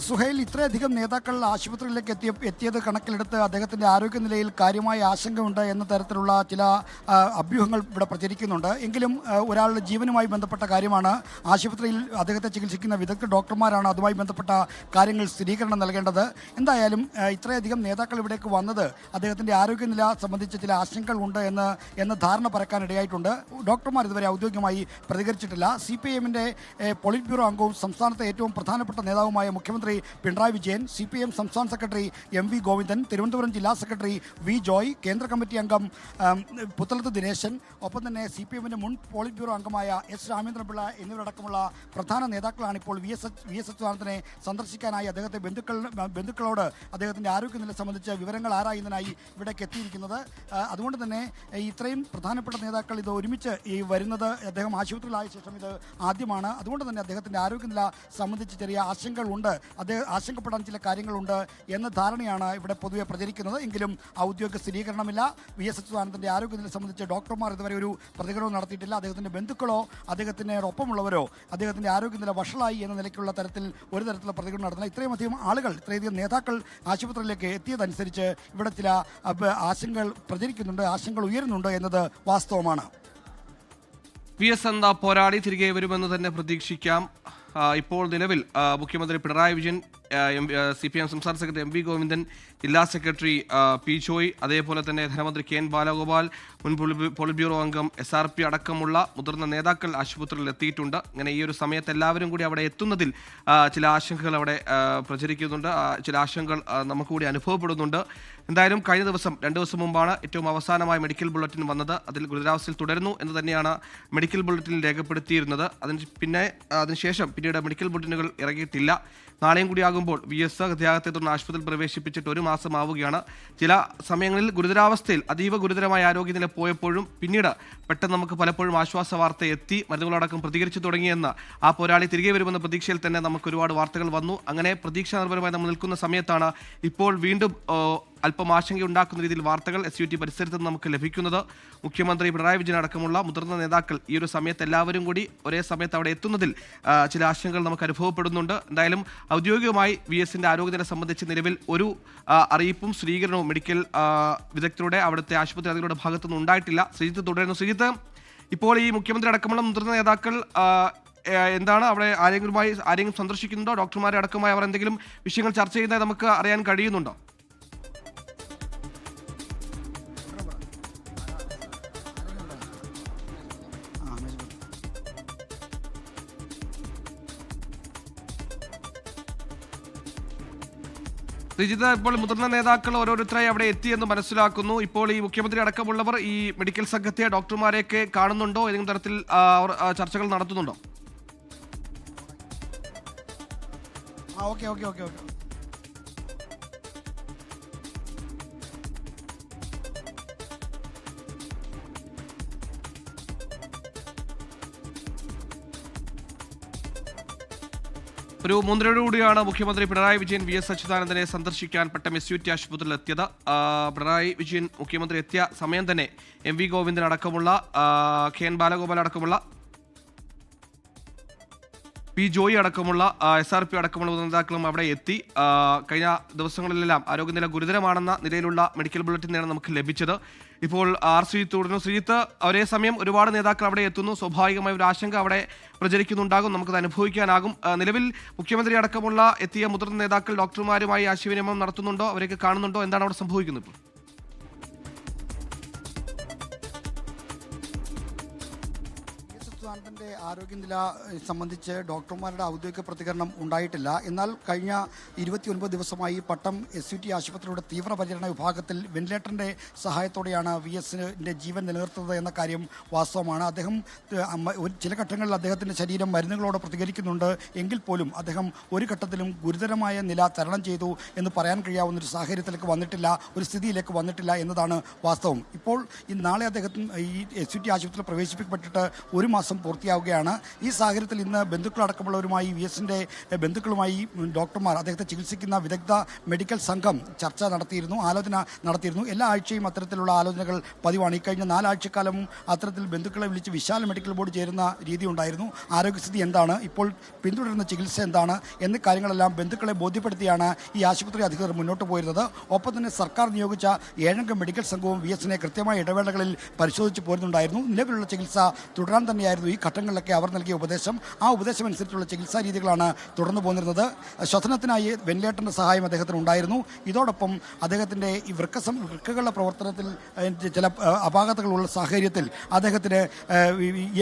സുഹൈൽ ഇത്രയധികം നേതാക്കൾ ആശുപത്രിയിലേക്ക് എത്തിയ എത്തിയത് കണക്കിലെടുത്ത് അദ്ദേഹത്തിന്റെ ആരോഗ്യനിലയിൽ കാര്യമായ ആശങ്കയുണ്ട് എന്ന തരത്തിലുള്ള ചില അഭ്യൂഹങ്ങൾ ഇവിടെ പ്രചരിക്കുന്നുണ്ട്. എങ്കിലും ഒരാളുടെ ജീവനുമായി ബന്ധപ്പെട്ട കാര്യമാണ് ആശുപത്രിയിൽ അദ്ദേഹത്തെ ചികിത്സിക്കുന്ന വിദഗ്ധ ഡോക്ടർമാരാണ് അതുമായി ബന്ധപ്പെട്ട കാര്യങ്ങൾ സ്ഥിരീകരണം നൽകേണ്ടത്. എന്തായാലും ഇത്രയധികം നേതാക്കൾ ഇവിടേക്ക് വന്നത് അദ്ദേഹത്തിന്റെ ആരോഗ്യനില സംബന്ധിച്ച് ചില ആശങ്കകൾ ഉണ്ട് എന്ന് എന്ന ധാരണ പരക്കാനിടയായിട്ടുണ്ട്. ഡോക്ടർമാർ ഇതുവരെ ഔദ്യോഗികമായി പ്രതികരിച്ചിട്ടില്ല. സി പി എമ്മിന്റെ പോളിറ്റ് ബ്യൂറോ അംഗവും സംസ്ഥാനത്തെ ഏറ്റവും പ്രധാനപ്പെട്ട നേതാവുമായ മുഖ്യമന്ത്രി Pinarayi Vijayan C P M സംസ്ഥാന secretary M V Govindan Thiruvananthapuram ജില്ലാ സെക്രട്ടറി വി ജോയ് കേന്ദ്ര കമ്മിറ്റി അംഗം പുത്തലത്ത് ദിനേശൻ ഒപ്പം തന്നെ സി പി എമ്മിന്റെ മുൻ പോളിറ്റ് ബ്യൂറോ അംഗമായ എസ് രാമേന്ദ്രപിള്ള എന്നിവരടക്കമുള്ള പ്രധാന നേതാക്കളാണ് ഇപ്പോൾ വി എസ് വി എസ് അച്യുതാനന്ദനെ സന്ദർശിക്കാനായി അദ്ദേഹത്തെ ബന്ധുക്കൾ ബന്ധുക്കളോട് അദ്ദേഹത്തിന്റെ ആരോഗ്യനില സംബന്ധിച്ച് വിവരങ്ങൾ ആരായുന്നതിനായി ഇവിടേക്ക് എത്തിയിരിക്കുന്നത്. അതുകൊണ്ട് തന്നെ ഇത്രയും പ്രധാനപ്പെട്ട നേതാക്കൾ ഇത് ഒരുമിച്ച് ഈ വരുന്നത് അദ്ദേഹം ആശുപത്രിയിലായ ശേഷം ഇത് ആദ്യമാണ്. അതുകൊണ്ട് തന്നെ അദ്ദേഹത്തിന്റെ ആരോഗ്യനില സംബന്ധിച്ച് ചെറിയ ആശങ്കകളുണ്ട്. അദ്ദേഹം ആശങ്കപ്പെടാൻ ചില കാര്യങ്ങളുണ്ട് എന്ന ധാരണയാണ് ഇവിടെ പൊതുവെ പ്രചരിക്കുന്നത്. എങ്കിലും ഔദ്യോഗിക സ്ഥിരീകരണമില്ല. വി എസ് അച്യുതാനന്ദന്റെ ആരോഗ്യനില സംബന്ധിച്ച് ഡോക്ടർമാർ ഇതുവരെ ഒരു പ്രതികരണവും നടത്തിയിട്ടില്ല. അദ്ദേഹത്തിന്റെ ബന്ധുക്കളോ അദ്ദേഹത്തിന്റെ ഒപ്പമുള്ളവരോ അദ്ദേഹത്തിന്റെ ആരോഗ്യനില വഷളായി എന്ന നിലയ്ക്കുള്ള തരത്തിൽ ഒരു തരത്തിലുള്ള പ്രതികരണം നടത്തുന്ന ഇത്രയും അധികം ആളുകൾ ഇത്രയധികം നേതാക്കൾ ആശുപത്രിയിലേക്ക് എത്തിയതനുസരിച്ച് ഇവിടെ ചില ആശങ്കകൾ പ്രചരിക്കുന്നുണ്ട് ആശങ്കകൾ ഉയരുന്നുണ്ട് എന്നത് വാസ്തവമാണ്. പി എസ് എന്താ പോരാളി തിരികെ വരുമെന്ന് തന്നെ പ്രതീക്ഷിക്കാം. ഇപ്പോൾ നിലവിൽ മുഖ്യമന്ത്രി Pinarayi Vijayan C P M സംസ്ഥാന സെക്രട്ടറി എം വി ഗോവിന്ദൻ ജില്ലാ സെക്രട്ടറി പി ചോയ് അതേപോലെ തന്നെ ധനമന്ത്രി കെ എൻ ബാലഗോപാൽ മുൻ പൊളി- പോളിറ്റ് ബ്യൂറോ അംഗം എസ് ആർ പി അടക്കമുള്ള മുതിർന്ന നേതാക്കൾ ആശുപത്രിയിൽ എത്തിയിട്ടുണ്ട്. അങ്ങനെ ഈ ഒരു സമയത്ത് എല്ലാവരും കൂടി അവിടെ എത്തുന്നതിൽ ചില ആശങ്കകൾ അവിടെ പ്രചരിക്കുന്നുണ്ട്. ചില ആശങ്കകൾ നമുക്കുകൂടി നമുക്ക് കൂടി അനുഭവപ്പെടുന്നുണ്ട്. എന്തായാലും കഴിഞ്ഞ ദിവസം രണ്ട് ദിവസം മുമ്പാണ് ഏറ്റവും അവസാനമായി മെഡിക്കൽ ബുള്ളറ്റിൻ വന്നത്. അതിൽ ഗുരുതരാവസ്ഥയിൽ തുടരുന്നു എന്ന് തന്നെയാണ് മെഡിക്കൽ ബുള്ളറ്റിൻ രേഖപ്പെടുത്തിയിരുന്നത്. അതിന് പിന്നെ അതിനുശേഷം പിന്നീട് മെഡിക്കൽ ബുള്ളറ്റിനുകൾ ഇറങ്ങിയിട്ടില്ല. നാളെയും കൂടി ആകുമ്പോൾ വി എസ് ഹൃദയാഘത്തെ തുടർന്ന് ആശുപത്രിയിൽ പ്രവേശിപ്പിച്ചിട്ട് ഒരു മാസമാവുകയാണ്. ചില സമയങ്ങളിൽ ഗുരുതരാവസ്ഥയിൽ അതീവ ഗുരുതരമായ ആരോഗ്യനില പോയപ്പോഴും പിന്നീട് പെട്ടെന്ന് നമുക്ക് പലപ്പോഴും ആശ്വാസ വാർത്ത എത്തി മരുന്നുകളടക്കം പ്രതികരിച്ചു തുടങ്ങിയെന്ന് ആ പോരാളി തിരികെ വരുമെന്ന പ്രതീക്ഷയിൽ തന്നെ നമുക്ക് ഒരുപാട് വാർത്തകൾ വന്നു. അങ്ങനെ പ്രതീക്ഷാ നിർഭരമായി നമ്മൾ നിൽക്കുന്ന സമയത്താണ് ഇപ്പോൾ വീണ്ടും അല്പം ആശങ്കയുണ്ടാക്കുന്ന രീതിയിൽ വാർത്തകൾ എസ് യു ടി പരിസരത്ത് നിന്ന് നമുക്ക് ലഭിക്കുന്നത്. മുഖ്യമന്ത്രി പിണറായി വിജയൻ അടക്കമുള്ള മുതിർന്ന നേതാക്കൾ ഈ ഒരു സമയത്ത് എല്ലാവരും കൂടി ഒരേ സമയത്ത് അവിടെ എത്തുന്നതിൽ ചില ആശങ്കകൾ നമുക്ക് അനുഭവപ്പെടുന്നുണ്ട്. എന്തായാലും ഔദ്യോഗികമായി വി എസിന്റെ ആരോഗ്യനില സംബന്ധിച്ച് നിലവിൽ ഒരു അറിയിപ്പും സ്വീകരണവും മെഡിക്കൽ വിദഗ്ധരുടെ അവിടുത്തെ ആശുപത്രി അധികൃതരുടെ ഭാഗത്തുനിന്ന് ഉണ്ടായിട്ടില്ല. ശ്രീജിത്ത് തുടരുന്നു. ശ്രീജിത്ത് ഇപ്പോൾ ഈ മുഖ്യമന്ത്രി അടക്കമുള്ള മുതിർന്ന നേതാക്കൾ എന്താണ് അവിടെ ആരെങ്കിലുമായി ആരെങ്കിലും സന്ദർശിക്കുന്നുണ്ടോ? ഡോക്ടർമാരെ അടക്കമായി അവർ എന്തെങ്കിലും വിഷയങ്ങൾ ചർച്ച ചെയ്യുന്നതായി നമുക്ക് അറിയാൻ കഴിയുന്നുണ്ടോ? ശ്രീജിത്ത് ഇപ്പോൾ മുതിർന്ന നേതാക്കൾ ഓരോരുത്തരായി അവിടെ എത്തിയെന്ന് മനസ്സിലാക്കുന്നു. ഇപ്പോൾ ഈ മുഖ്യമന്ത്രി അടക്കമുള്ളവർ ഈ മെഡിക്കൽ സംഘത്തെ ഡോക്ടർമാരെയൊക്കെ കാണുന്നുണ്ടോ? ഏതെങ്കിലും തരത്തിൽ ചർച്ചകൾ നടത്തുന്നുണ്ടോ? Okay okay okay okay. ഒരു മൂന്നരയോടുകൂടിയാണ് മുഖ്യമന്ത്രി പിണറായി വിജയൻ വി എസ് അച്യുതാനന്ദനെ സന്ദർശിക്കാൻ പെട്ടെന്ന് എസ് യു ടി ആശുപത്രിയിൽ എത്തിയത്. പിണറായി വിജയൻ മുഖ്യമന്ത്രി എത്തിയ സമയം തന്നെ എം വി ഗോവിന്ദൻ അടക്കമുള്ള കെ എൻ ബാലഗോപാൽ അടക്കമുള്ള പി ജോയി അടക്കമുള്ള എസ് ആർ പി അടക്കമുള്ള നേതാക്കളും അവിടെ എത്തി. കഴിഞ്ഞ ദിവസങ്ങളിലെല്ലാം ആരോഗ്യനില ഗുരുതരമാണെന്ന നിലയിലുള്ള മെഡിക്കൽ ബുള്ളറ്റിൻ ബുള്ളറ്റിനാണ് നമുക്ക് ലഭിച്ചത്. ഇപ്പോൾ ആർ സി തുടരുന്നു. ശ്രീജിത്ത് ഒരേ സമയം ഒരുപാട് നേതാക്കൾ അവിടെ എത്തുന്നു. സ്വാഭാവികമായ ഒരു ആശങ്ക അവിടെ പ്രചരിക്കുന്നുണ്ടാകും. നമുക്കത് അനുഭവിക്കാനാകും. നിലവിൽ മുഖ്യമന്ത്രി അടക്കമുള്ള എത്തിയ മുതിർന്ന നേതാക്കൾ ഡോക്ടർമാരുമായി ആശയവിനിമയം നടത്തുന്നുണ്ടോ? അവരെയൊക്കെ കാണുന്നുണ്ടോ? എന്താണ് അവിടെ സംഭവിക്കുന്നത് ഇപ്പോൾ? അച്യുതാനന്ദന്റെ ആരോഗ്യനില സംബന്ധിച്ച് ഡോക്ടർമാരുടെ ഔദ്യോഗിക പ്രതികരണം ഉണ്ടായിട്ടില്ല. എന്നാൽ കഴിഞ്ഞ ഇരുപത്തിയൊൻപത് ദിവസമായി പട്ടം എസ് യു ടി ആശുപത്രിയുടെ തീവ്രപരിചരണ വിഭാഗത്തിൽ വെന്റിലേറ്ററിന്റെ സഹായത്തോടെയാണ് വി എസിന്റെ ജീവൻ നിലനിർത്തുന്നത് എന്ന കാര്യം വാസ്തവമാണ്. അദ്ദേഹം ചില ഘട്ടങ്ങളിൽ അദ്ദേഹത്തിന്റെ ശരീരം മരുന്നുകളോട് പ്രതികരിക്കുന്നുണ്ട്. എങ്കിൽ പോലും അദ്ദേഹം ഒരു ഘട്ടത്തിലും ഗുരുതരമായ നില തരണം ചെയ്തു എന്ന് പറയാൻ കഴിയാവുന്ന ഒരു സാഹചര്യത്തിലേക്ക് വന്നിട്ടില്ല ഒരു സ്ഥിതിയിലേക്ക് വന്നിട്ടില്ല എന്നതാണ് വാസ്തവം. ഇപ്പോൾ നാളെ അദ്ദേഹത്തിന് ഈ എസ് യു ടി ആശുപത്രിയിൽ പ്രവേശിപ്പിക്കപ്പെട്ടിട്ട് ഒരു മാസം പൂർത്തി പൂർത്തിയാവുകയാണ്. ഈ സാഹചര്യത്തിൽ ഇന്ന് ബന്ധുക്കളടക്കമുള്ളവരുമായി വി എസിന്റെ ബന്ധുക്കളുമായി ഡോക്ടർമാർ അദ്ദേഹത്തെ ചികിത്സിക്കുന്ന വിദഗ്ധ മെഡിക്കൽ സംഘം ചർച്ച നടത്തിയിരുന്നു ആലോചന നടത്തിയിരുന്നു. എല്ലാ ആഴ്ചയും അത്തരത്തിലുള്ള ആലോചനകൾ പതിവാണ്. ഈ കഴിഞ്ഞ നാലാഴ്ചക്കാലവും അത്തരത്തിൽ ബന്ധുക്കളെ വിളിച്ച് വിശാല മെഡിക്കൽ ബോർഡ് ചേരുന്ന രീതി ഉണ്ടായിരുന്നു. ആരോഗ്യസ്ഥിതി എന്താണ്? ഇപ്പോൾ പിന്തുടരുന്ന ചികിത്സ എന്താണ്? എന്നീ കാര്യങ്ങളെല്ലാം ബന്ധുക്കളെ ബോധ്യപ്പെടുത്തിയാണ് ഈ ആശുപത്രി അധികൃതർ മുന്നോട്ട് പോയിരുന്നത്. ഒപ്പം തന്നെ സർക്കാർ നിയോഗിച്ച ഏഴംഗ മെഡിക്കൽ സംഘവും വി എസിനെ കൃത്യമായ ഇടവേളകളിൽ പരിശോധിച്ച് പോരുന്നുണ്ടായിരുന്നു. നിലവിലുള്ള ചികിത്സ തുടരാൻ തന്നെയായിരുന്നു ഈ ഘട്ടങ്ങളിലൊക്കെ അവർ നൽകിയ ഉപദേശം ആ ഉപദേശം അനുസരിച്ചുള്ള ചികിത്സാ രീതികളാണ് തുടർന്നു പോന്നിരുന്നത്. ശ്വസനത്തിനായി വെന്റിലേറ്ററിന്റെ സഹായം അദ്ദേഹത്തിന് ഉണ്ടായിരുന്നു. ഇതോടൊപ്പം അദ്ദേഹത്തിന്റെ ഈ വൃക്കസം വൃക്കകളുടെ പ്രവർത്തനത്തിൽ ചില അപാകതകളുള്ള സാഹചര്യത്തിൽ അദ്ദേഹത്തിന്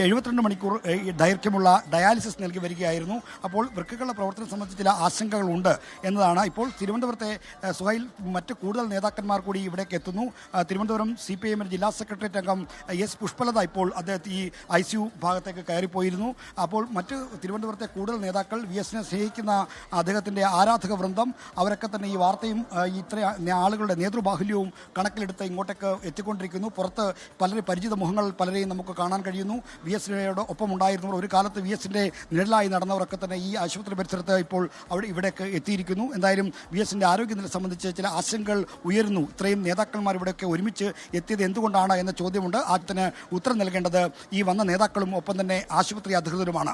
എഴുപത്തിരണ്ട് മണിക്കൂർ ദൈർഘ്യമുള്ള ഡയാലിസിസ് നൽകി വരികയായിരുന്നു. അപ്പോൾ വൃക്കകളുടെ പ്രവർത്തനം സംബന്ധിച്ച് ചില ആശങ്കകളുണ്ട് എന്നതാണ്. ഇപ്പോൾ തിരുവനന്തപുരത്തെ സുഹൈൽ മറ്റ് കൂടുതൽ നേതാക്കന്മാർ കൂടി ഇവിടേക്ക് എത്തുന്നു. തിരുവനന്തപുരം സി പി ജില്ലാ സെക്രട്ടേറിയറ്റ് അംഗം എസ്. പുഷ്പലത ഇപ്പോൾ അദ്ദേഹത്തെ ഈ ഐ സി യു ഭാഗത്തേക്ക് കയറിപ്പോയിരുന്നു. അപ്പോൾ മറ്റ് തിരുവനന്തപുരത്തെ കൂടുതൽ നേതാക്കൾ വി എസിനെ സ്നേഹിക്കുന്ന അദ്ദേഹത്തിന്റെ ആരാധക വൃന്ദം അവരൊക്കെ തന്നെ ഈ വാർത്തയും ഇത്ര ആളുകളുടെ നേതൃബാഹുല്യവും കണക്കിലെടുത്ത് ഇങ്ങോട്ടേക്ക് എത്തിക്കൊണ്ടിരിക്കുന്നു. പുറത്ത് പലരെ പരിചിത മുഖങ്ങൾ പലരെയും നമുക്ക് കാണാൻ കഴിയുന്നു. വി എസിനോട് ഒപ്പം ഉണ്ടായിരുന്നവർ ഒരു കാലത്ത് വി എസിന്റെ നിഴലായി നടന്നവരൊക്കെ തന്നെ ഈ ആശുപത്രി പരിസരത്ത് ഇപ്പോൾ അവിടെ ഇവിടേക്ക് എത്തിയിരിക്കുന്നു. എന്തായാലും വി എസിന്റെ ആരോഗ്യനില സംബന്ധിച്ച് ചില ആശങ്കകൾ ഉയരുന്നു. ഇത്രയും നേതാക്കന്മാർ ഇവിടെയൊക്കെ ഒരുമിച്ച് എത്തിയത് എന്തുകൊണ്ടാണ് എന്ന ചോദ്യമുണ്ട്. അതിന് ഉത്തരം നൽകേണ്ടത് ഈ വന്ന നേതാക്കളും ഒപ്പം തന്നെ ആശുപത്രി അധികൃതരുമാണ്